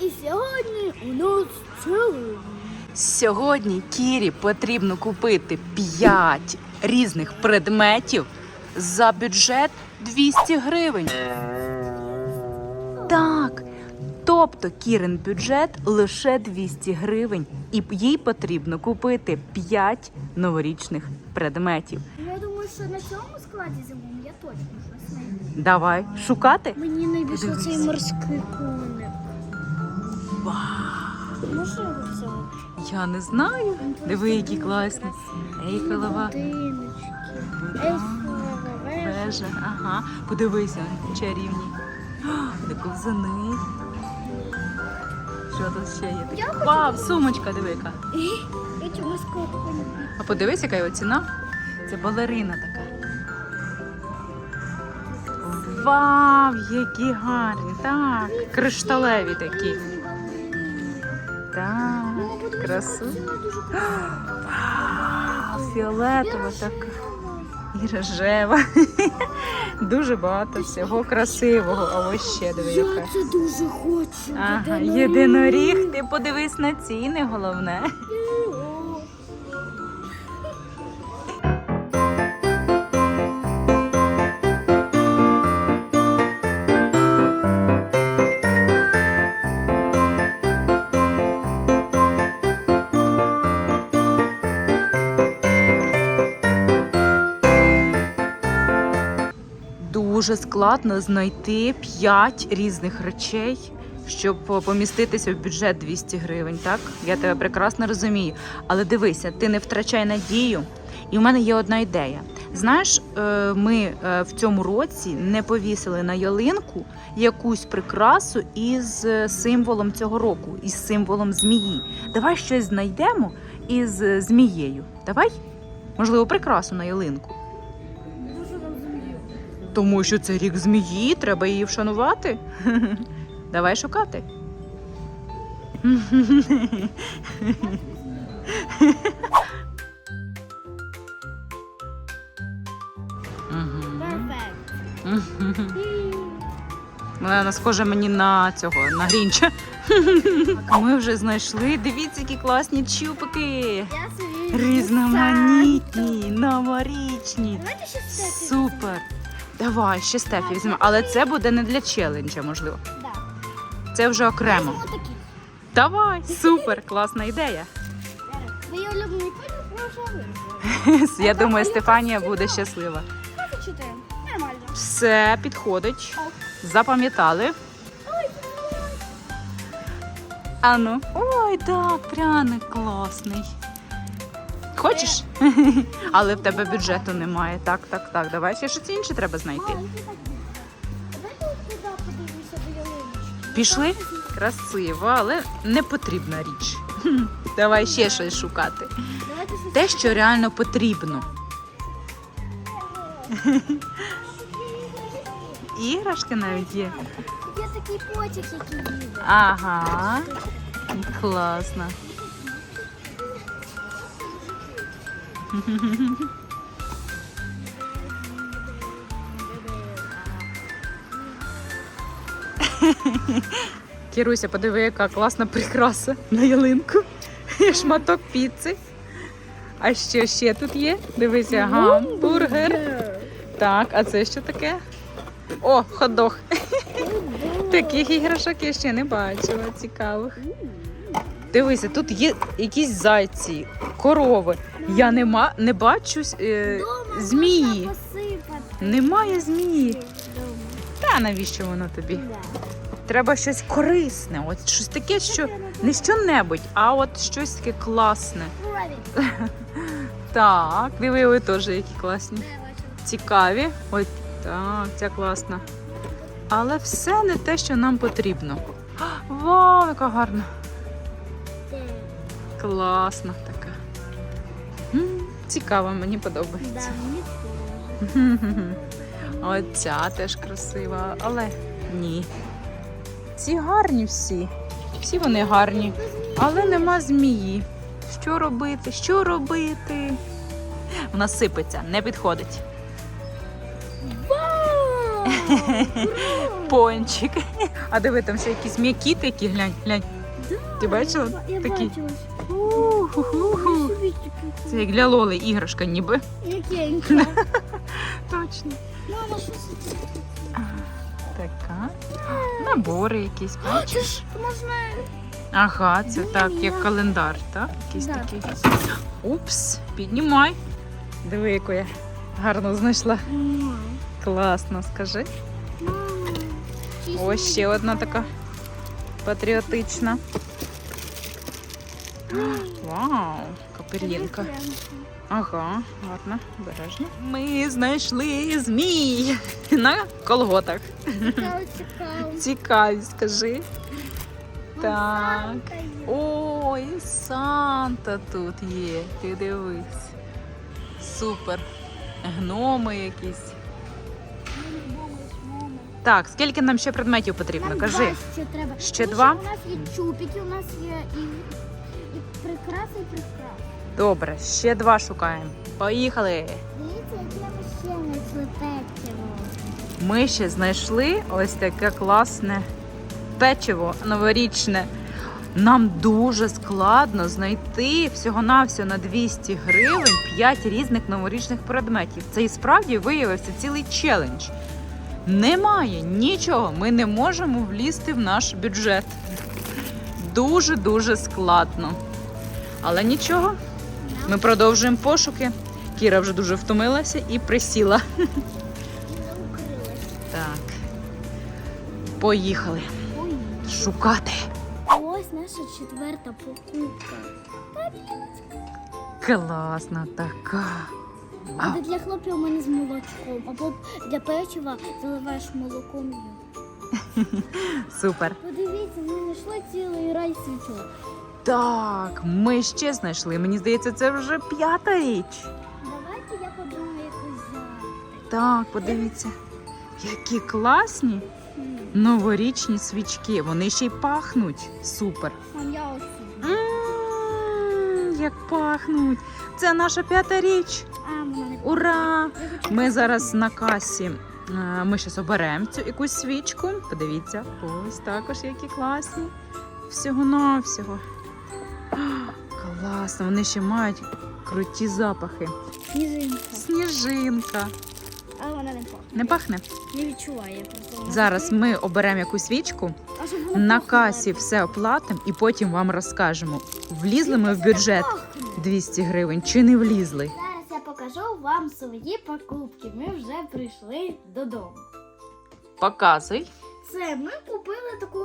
І сьогодні у нас челендж. Сьогодні Кірі потрібно купити 5 різних предметів за бюджет 200 гривень. Так. Тобто Кірин бюджет лише 200 гривень, і їй потрібно купити 5 новорічних предметів. Я думаю, що на цьому складі зимом я точно щось знайду. Давай шукати. Мені найбільше цей морський коник. Можна його взяти? Я не знаю. Диви, які класні. Ейфелева вежа. Ага. Подивися, чарівні. Де ковзани. Що тут ще є? Я хочу Вау, сумочка, диви яка. Я. А подивись, яка його ціна. Це балерина така. Вау, які гарні. Так, кришталеві такі. Так, красу. Вау, фіолетова така. І рожева. Дуже багато всього красивого. А ось ще диви Я це дуже хочу. Ага, єдиноріг, ти подивись на ціни, головне. Дуже складно знайти 5 різних речей, щоб поміститися в бюджет 200 гривень. Так, я тебе прекрасно розумію. Але дивися, ти не втрачай надію. І в мене є одна ідея. Знаєш, е, ми е, в цьому році не повісили на ялинку якусь прикрасу із е, символом цього року, із символом змії. Давай щось знайдемо із змією. Давай, можливо, прикрасу на ялинку. Тому що це рік змії, треба її вшанувати. Давай шукати. Вона схожа мені на цього, на грінча. Ми вже знайшли. Дивіться, які класні чупики. Різноманітні, новорічні. Супер. Давай, ще стефі візьмемо. Але це буде не для челенджа, можливо. Да. Це вже окремо. Такі. Давай, супер, класна ідея. Я думаю, Стефанія буде щаслива. 24. Нормально. Все підходить. Запам'ятали. Ану. Ой, так, пряник класний. Хочеш? Але в тебе бюджету немає. Так, так, так. Давай ще щось інше треба знайти. Пішли? Красиво, але не потрібна річ. Давай ще щось шукати. Те, що реально потрібно. Іграшки навіть є. Є такий потяг, який їде. Ага. Класно. Кіруся, подиви, яка класна прикраса на ялинку. Шматок піци. А що ще тут є? Дивися, гамбургер. Так, а це що таке? О, ходох. Таких іграшок я ще не бачила, цікавих. Дивися, тут є якісь зайці, корови. Я не, ма- не бачу е, Дома змії. можна посипати. Немає змії. Дома. Та навіщо воно тобі? Да. Треба щось корисне, от щось таке, що не що-небудь, а от щось таке класне. Так, диви, ви теж які класні. Цікаві. Ой, так, ця класна. Але все не те, що нам потрібно. Вау, яка гарна. Класна така. М, Цікаво, мені Да, подобається. мені теж. Оця теж красива, але ні. Ці гарні всі. Всі вони гарні. Але нема змії. Що робити? Що робити? Вона сипеться, не підходить. Вау! Пончик. А диви, там ще якісь м'які такі, глянь, глянь. Ти бачила? Я Такі. бачила. У-ху-ху-ху. Це як для Лоли іграшка ніби. Якенька. Точно. Мама, що це? Така. Набори якісь. Це ж можна. Ага, це так, як календар, так? Якийсь Да. такий. Упс, піднімай. Диви, яку я гарно знайшла. Класно, скажи. Ось ще одна така патріотична. Вау, капелінка. Ага, ладно, обережно. Ми знайшли змій на колготах. Цікаво, цікаво. Цікаві, скажи. Так. Санта є. Ой, Санта тут є. Ти дивись. Супер. Гноми якісь. Так, скільки нам ще предметів потрібно? Нам Кажи. два ще треба. Ще Тому два? що У нас є чупики, у нас є і прикраси, і прикраси. Добре, ще два шукаємо. Поїхали. Дивіться, які нам ще знайшли печиво. Ми ще знайшли ось таке класне печиво новорічне. Нам дуже складно знайти всього-навсього на 200 гривень 5 різних новорічних предметів. Це і справді виявився цілий челендж. Немає нічого, ми не можемо влізти в наш бюджет. Дуже-дуже складно. Але нічого, ми продовжуємо пошуки. Кіра вже дуже втомилася і присіла. Так. Поїхали шукати. Ось наша четверта покупка. Класна така. А, Буде для хлопців у мене з молочком, або для печива заливаєш молоком. супер. Подивіться, ми знайшли цілий рай свічок. Так, ми ще знайшли. Мені здається, це вже п'ята річ. Давайте я подумаю якусь. Так, подивіться. Які класні новорічні свічки. Вони ще й пахнуть. Супер. Я ось. Як пахнуть. Це наша п'ята річ. А, Ура! Ми зараз на касі. е, Ми зараз оберемо цю якусь свічку. Подивіться, ось також які класні. Всього навсього. Класно, вони ще мають круті запахи. Сніжинка. Сніжинка. А вона не пахне. Не пахне? Не відчуває. Зараз ми оберемо якусь свічку, на касі все оплатимо і потім вам розкажемо, влізли ми в бюджет 200 гривень чи не влізли. Зараз я покажу вам свої покупки. Ми вже прийшли додому. Показуй. Це ми купили таку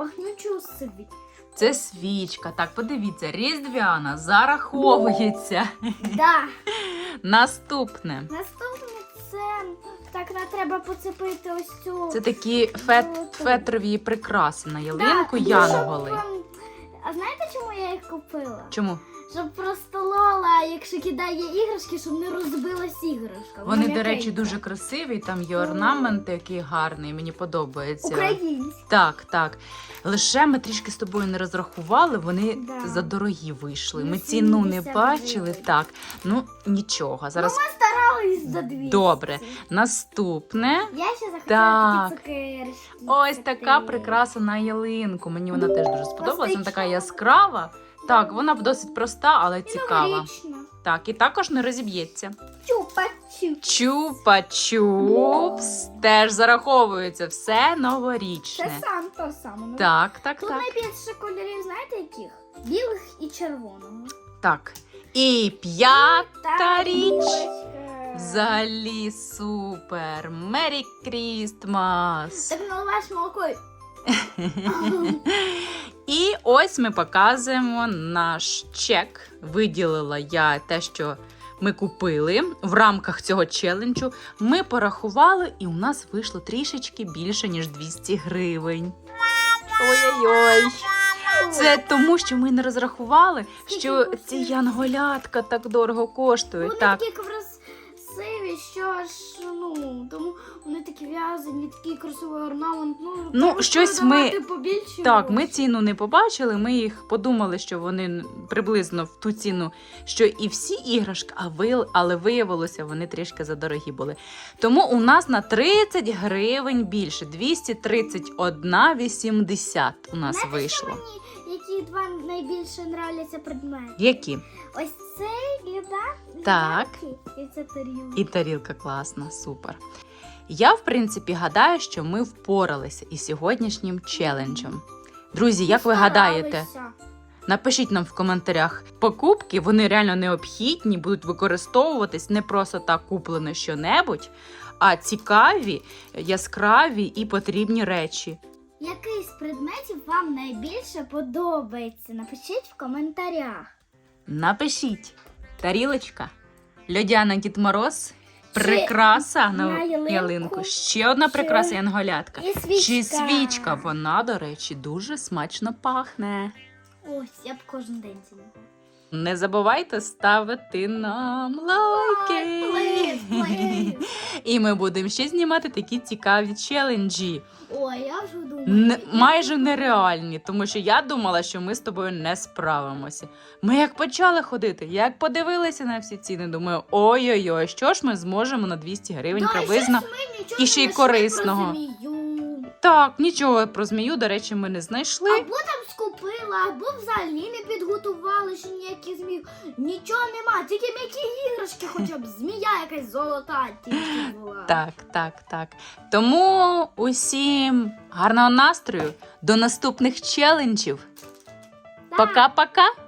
пахнучу собі. Це свічка. Так, подивіться, різдвяна зараховується. Да. Наступне. Наступне це так нам треба поцепити ось цю. Це такі фет, фетрові прикраси на ялинку Да, щоб, ем, А знаєте, чому я їх купила? Чому? Щоб просто Лола, якщо кидає іграшки, щоб не розбилась іграшка. Вони, до речі, дуже красиві. Там є орнамент який гарний, мені подобається. українські. Так, так. Лише ми трішки з тобою не розрахували, вони Да. задорогі вийшли. Ну, Ми ціну не 70 бачили. гривень. Так, ну нічого. Зараз Старались за 200. Добре. наступне. Я ще захотіла Так. такі цукерки. Ось така прикраса на ялинку. Мені вона теж дуже сподобалась. Вона така Пластична. яскрава. Так, вона досить проста, але цікава. Новорічна. Так, і також не розіб'ється. Чупа-чуп. Чупа-чупс теж зараховується. Все Це новорічне. сам то саме. Так, так, Тут так. найбільше кольорів, знаєте яких? Білих і червоного. Так. І п'ята річ. Взагалі супер. Мері Крістмас. Так наливаєш молоко. І ось ми показуємо наш чек. Виділила я те, що ми купили в рамках цього челенджу. Ми порахували, і у нас вийшло трішечки більше, ніж 200 гривень. Ой-ой-ой. Це тому, що ми не розрахували, що ці янголятка так дорого коштують. Вони Так, що ж, ну, тому вони такі в'язані, такий красивий орнамент. Ну, Ну, треба щось ми- побільше. Так, ми ціну не побачили. Ми їх подумали, що вони приблизно в ту ціну, що і всі іграшки, а ви, але виявилося, вони трішки задорогі були. Тому у нас на 30 гривень більше 231,80 у нас Знаєте, вийшло. Мені які два найбільше нравляться предмети? Які? Ось цей гляда. Так. І це тарілка. І тарілка класна, супер. Я, в принципі, гадаю, що ми впоралися із сьогоднішнім челенджем. Друзі, як ви гадаєте? Напишіть нам в коментарях. Покупки вони реально необхідні, будуть використовуватись не просто так куплено що-небудь, а цікаві, яскраві і потрібні речі. Який з предметів вам найбільше подобається? Напишіть в коментарях. Напишіть тарілочка, льодяна Дід Мороз, прикраса на, на ялинку, ялинку. Ще одна чи- прикраса янголятка. І свічка. Чи свічка? Вона, до речі, дуже смачно пахне. Ось, я б кожен день могла. Не забувайте ставити нам лайки. І ми будемо ще знімати такі цікаві челенджі. Ой, я вже думаю. Н- майже нереальні, тому що я думала, що ми з тобою не справимося. Ми як почали ходити, як подивилися на всі ціни, думаю, ой-ой-ой, що ж ми зможемо на 200 гривень приблизно. і ще й корисного. Так, нічого про змію, до речі, ми не знайшли. Або там скупила, або взагалі не підготували ще ніякі змії. Нічого нема, тільки м'які іграшки, хоча б змія якась золота тільки була. Так, так, так. Тому усім гарного настрою, до наступних челенджів. Пока-пока!